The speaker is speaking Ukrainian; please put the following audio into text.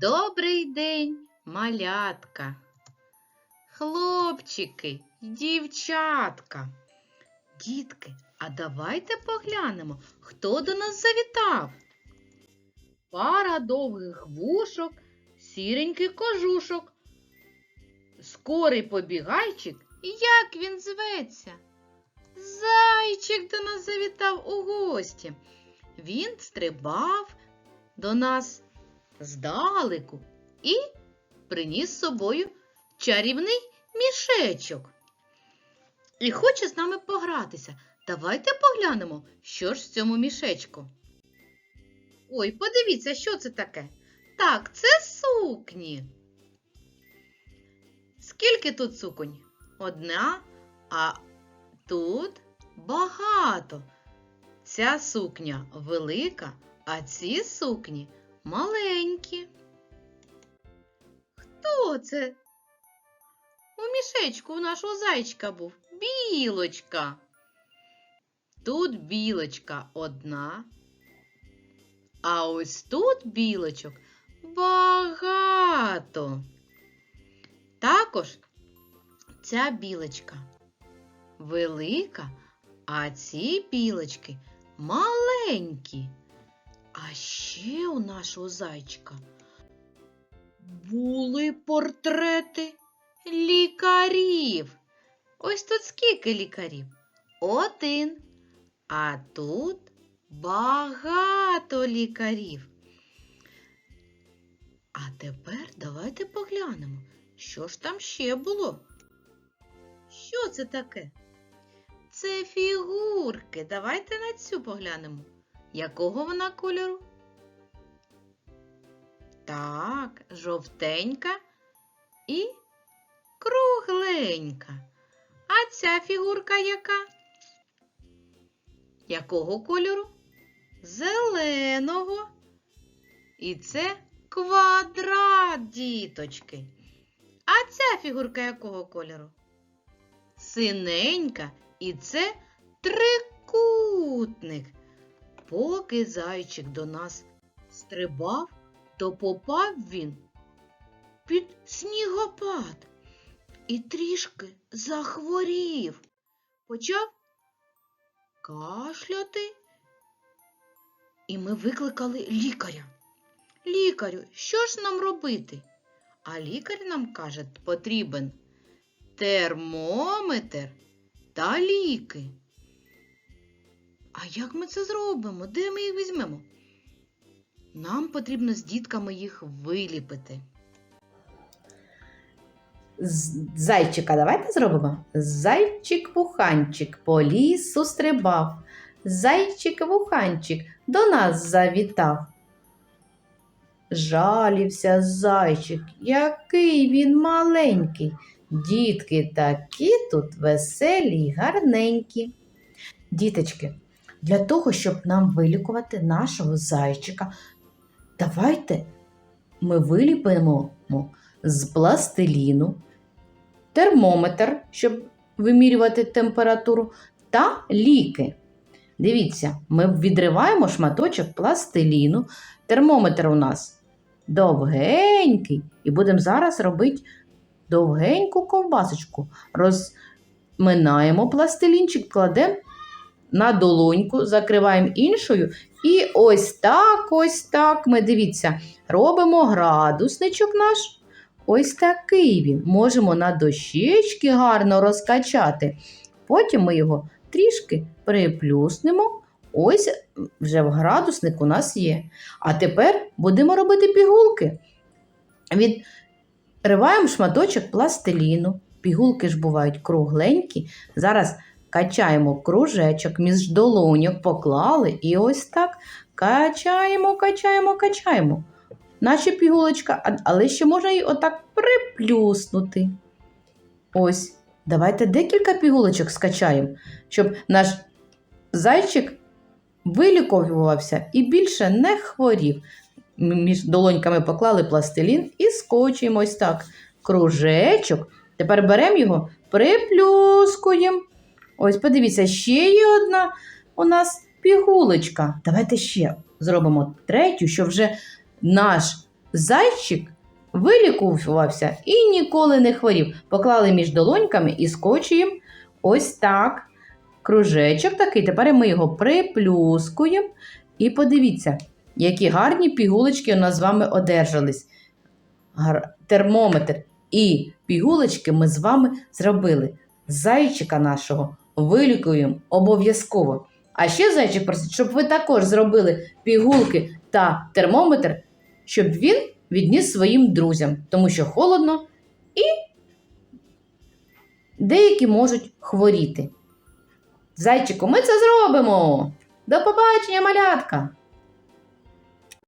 Добрий день, малятка, хлопчики дівчатка. Дітки, а давайте поглянемо, хто до нас завітав. Пара довгих вушок, сіренький кожушок. Скорий побігайчик, як він зветься? Зайчик до нас завітав у гості. Він стрибав до нас здалеку і приніс з собою чарівний мішечок. І хоче з нами погратися. Давайте поглянемо, що ж в цьому мішечку. Ой, подивіться, що це таке? Так, це сукні. Скільки тут суконь? Одна, а тут багато. Ця сукня велика, а ці сукні маленькі. Хто це? У мішечку у нашого зайчика був білочка. Тут білочка одна, а ось тут білочок багато. Також ця білочка велика, а ці білочки маленькі. А ще у нашого зайчика були портрети лікарів. Ось тут скільки лікарів? Один. А тут багато лікарів. А тепер давайте поглянемо, що ж там ще було. Що це таке? Це фігурки. Давайте на цю поглянемо. Якого вона кольору? Так, жовтенька і кругленька. А ця фігурка яка? Якого кольору? Зеленого. І це квадрат, діточки. А ця фігурка якого кольору? Синенька, і це трикутник. Поки зайчик до нас стрибав, то попав він під снігопад і трішки захворів. Почав кашляти, і ми викликали лікаря. Лікарю, що ж нам робити? А лікар нам каже, потрібен термометр та ліки. А як ми це зробимо? Де ми їх візьмемо? Нам потрібно з дітками їх виліпити. Зайчика давайте зробимо. Зайчик-вуханчик по лісу стрибав. Зайчик-вуханчик до нас завітав. Жалівся зайчик, який він маленький. Дітки такі тут веселі й гарненькі. Діточки, для того, щоб нам вилікувати нашого зайчика, давайте ми виліпимо з пластиліну, термометр, щоб вимірювати температуру, та ліки. Дивіться, ми відриваємо шматочок пластиліну. Термометр у нас довгенький, і будемо зараз робити довгеньку ковбасочку. Розминаємо пластилінчик, кладемо на долоньку, закриваємо іншою. І ось так, ось так. Ми дивіться, робимо градусничок наш. Ось такий він. Можемо на дощечки гарно розкачати. Потім ми його трішки приплюснемо. Ось вже в градусник у нас є. А тепер будемо робити пігулки. Відриваємо шматочок пластиліну. Пігулки ж бувають кругленькі. Зараз качаємо кружечок, між долоньок поклали і ось так качаємо, качаємо, качаємо. Наче пігулочка, але ще можна її отак приплюснути. Ось, давайте декілька пігулочок скачаємо, щоб наш зайчик вилікувався і більше не хворів. Між долоньками поклали пластилін і скочуємо ось так. Кружечок. Тепер беремо його, приплюскуємо. Ось, подивіться, ще є одна у нас пігулочка. Давайте ще зробимо третю, щоб вже наш зайчик вилікувався і ніколи не хворів. Поклали між долоньками і скочуємо ось так. Кружечок такий. Тепер ми його приплюскуємо. І подивіться, які гарні пігулочки у нас з вами одержались. Термометр і пігулочки ми з вами зробили. Зайчика нашого вилікуємо обов'язково. А ще зайчик просить, щоб ви також зробили пігулки та термометр, щоб він відніс своїм друзям, тому що холодно і деякі можуть хворіти. Зайчику, ми це зробимо. До побачення, малятка!